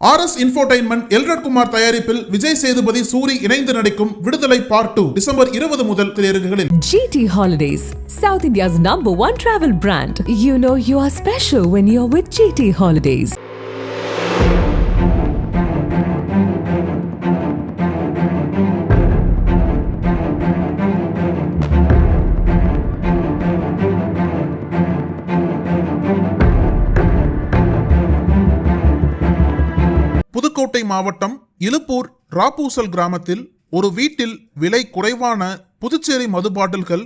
R S infotainment Elred தயாரிப்பில் விஜய் சேதுபதி சூரி இணைந்து நடிக்கும் விடுதலை பார்ட் டூ டிசம்பர் இருபது முதல் திரையரங்குகளில் GT holidays south India's number one travel brand you know you are special when you are with GT holidays Pudukkottai மாவட்டம் இலுப்பூர் ராப்பூசல் கிராமத்தில் ஒரு வீட்டில் விலை குறைவான புதுச்சேரி மது பாட்டில்கள்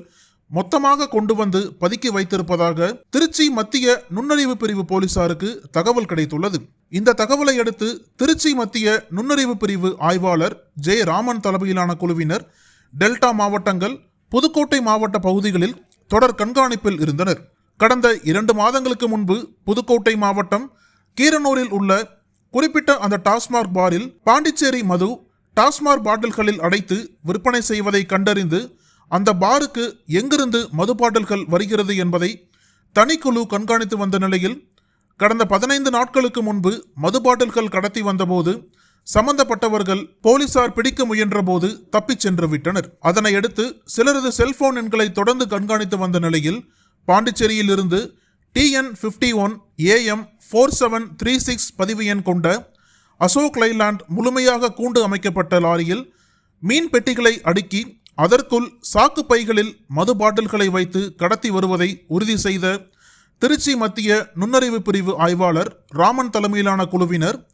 மொத்தமாக கொண்டு வந்து பதுக்கி வைத்திருப்பதாக திருச்சி மத்திய நுண்ணறிவு பிரிவு போலீசாருக்கு தகவல் கிடைத்துள்ளது. இந்த தகவலை அடுத்து திருச்சி மத்திய நுண்ணறிவு பிரிவு ஆய்வாளர் ஜே ராமன் தலைமையிலான குழுவினர் டெல்டா மாவட்டங்கள் புதுக்கோட்டை மாவட்ட பகுதிகளில் தொடர் கண்காணிப்பில் இருந்தனர். கடந்த இரண்டு மாதங்களுக்கு முன்பு புதுக்கோட்டை மாவட்டம் கீரனூரில் உள்ள குறிப்பிட்ட அந்த டாஸ்மாக் பாரில் பாண்டிச்சேரி மது டாஸ்மாக் பாட்டில்களில் அடைத்து விற்பனை செய்வதை கண்டறிந்து அந்த பாருக்கு எங்கிருந்து மது பாட்டில்கள் வருகிறது என்பதை தனிக்குழு கண்காணித்து வந்த நிலையில் கடந்த பதினைந்து நாட்களுக்கு முன்பு மது பாட்டில்கள் கடத்தி வந்தபோது சம்பந்தப்பட்டவர்கள் போலீசார் பிடிக்க முயன்றபோது தப்பிச் சென்று விட்டனர். அதனை அடுத்து சிலரது செல்போன் எண்களை தொடர்ந்து கண்காணித்து வந்த நிலையில் பாண்டிச்சேரியில் இருந்து TN fifty one AM four seven three six பதிவு எண் கொண்ட அசோக் லைலாண்ட் முழுமையாக கூண்டு அமைக்கப்பட்ட லாரியில் மீன் பெட்டிகளை அடுக்கி அதற்குள் சாக்கு பைகளில் மது பாட்டில்களை வைத்து கடத்தி வருவதை உறுதி செய்த திருச்சி மத்திய நுண்ணறிவு பிரிவு ஆய்வாளர் ராமன் தலைமையிலான குழுவினர்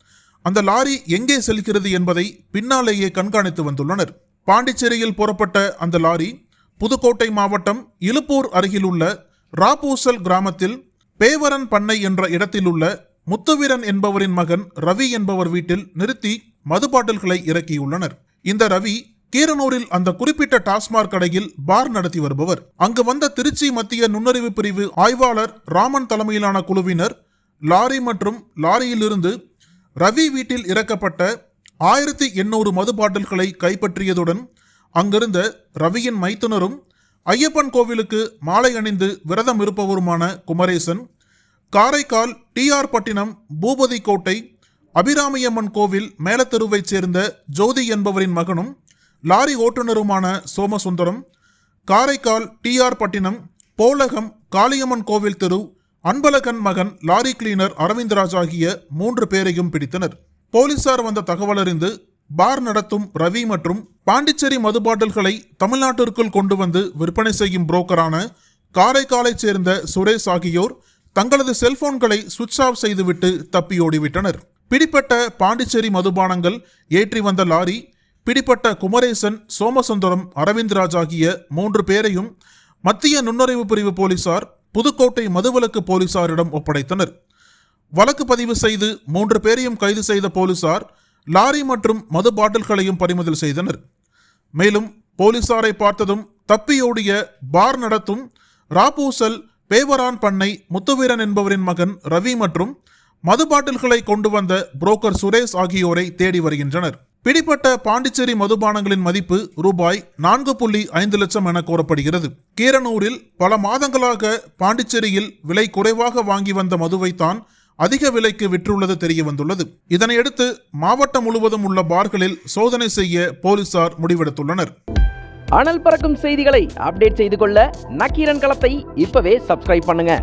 அந்த லாரி எங்கே செல்கிறது என்பதை பின்னாலேயே கண்காணித்து வந்துள்ளனர். பாண்டிச்சேரியில் புறப்பட்ட அந்த லாரி புதுக்கோட்டை மாவட்டம் இலுப்பூர் அருகிலுள்ள ராப்பூசல் கிராமத்தில் பேவரன் பண்ணை என்ற இடத்திலுள்ள முத்துவீரன் என்பவரின் மகன் ரவி என்பவர் வீட்டில் நிறுத்தி மது பாட்டில்களை இறக்கியுள்ளனர். இந்த ரவி கீரனூரில் அந்த குறிப்பிட்ட டாஸ்மாக் கடையில் பார் நடத்தி வருபவர். அங்கு வந்த திருச்சி மத்திய நுண்ணறிவு பிரிவு ஆய்வாளர் ராமன் தலைமையிலான குழுவினர் லாரி மற்றும் லாரியிலிருந்து ரவி வீட்டில் இறக்கப்பட்ட ஆயிரத்தி எண்ணூறு மது பாட்டில்களை கைப்பற்றியதுடன் அங்கிருந்த ரவியின் மைத்துனரும் ஐயப்பன் கோவிலுக்கு மாலை அணிந்து விரதம் இருப்பவருமான குமரேசன் காரைக்கால் டிஆர் பட்டினம் பூபதி கோட்டை அபிராமியம்மன் கோவில் மேலத்தெருவைச் சேர்ந்த ஜோதி என்பவரின் மகனும் லாரி ஓட்டுநருமான சோமசுந்தரம் காரைக்கால் டிஆர் பட்டினம் போலகம் காளியம்மன் கோவில் தெரு அன்பழகன் மகன் லாரி கிளீனர் அரவிந்தராஜ் ஆகிய மூன்று பேரையும் பிடித்தனர். போலீசார் வந்த தகவலறிந்து பார் நடத்தும் ரவி மற்றும் பாண்டிச்சேரி மது பாட்டில்களை தமிழ்நாட்டிற்குள் கொண்டு வந்து விற்பனை செய்யும் புரோக்கரான காரைக்காலைச் சேர்ந்த சுரேஷ் ஆகியோர் தங்களது செல்போன்களை சுவிட்ச் ஆஃப் செய்துவிட்டு தப்பியோடிவிட்டனர் பிடிப்பட்ட பாண்டிச்சேரி மதுபானங்கள் ஏற்றி வந்த லாரி பிடிப்பட்ட குமரேசன் சோமசுந்தரம் அரவிந்த்ராஜ் ஆகிய மூன்று பேரையும் மத்திய நுண்ணறிவு பிரிவு போலீசார் புதுக்கோட்டை மதுவிலக்கு போலீசாரிடம் ஒப்படைத்தனர். வழக்கு பதிவு செய்து மூன்று பேரையும் கைது செய்த போலீசார் லாரி மற்றும் மது பாட்டில்களையும் பறிமுதல் செய்தனர். மேலும் போலீசாரை பார்த்ததும் தப்பியோடிய பார் நடத்தும் ராபூசல் பேவரான் பண்ணை முத்துவீரன் என்பவரின் மகன் ரவி மற்றும் மது பாட்டில்களை கொண்டு வந்த புரோக்கர் சுரேஷ் ஆகியோரை தேடி வருகின்றனர். பிடிப்பட்ட பாண்டிச்சேரி மதுபானங்களின் மதிப்பு ரூபாய் நான்கு புள்ளி ஐந்து லட்சம் என கூறப்படுகிறது கீரனூரில் பல மாதங்களாக பாண்டிச்சேரியில் விலை குறைவாக வாங்கி வந்த மதுவைத்தான் அதிக விலைக்கு விற்றுள்ளது தெரிய வந்துள்ளது இதனையடுத்து மாவட்டம் முழுவதும் உள்ள பார்களில் சோதனை செய்ய போலீசார் முடிவெடுத்துள்ளனர். அனல் பறக்கும் செய்திகளை அப்டேட் செய்து கொள்ள நக்கீரன் களத்தை இப்பவே சப்ஸ்கிரைப் பண்ணுங்க.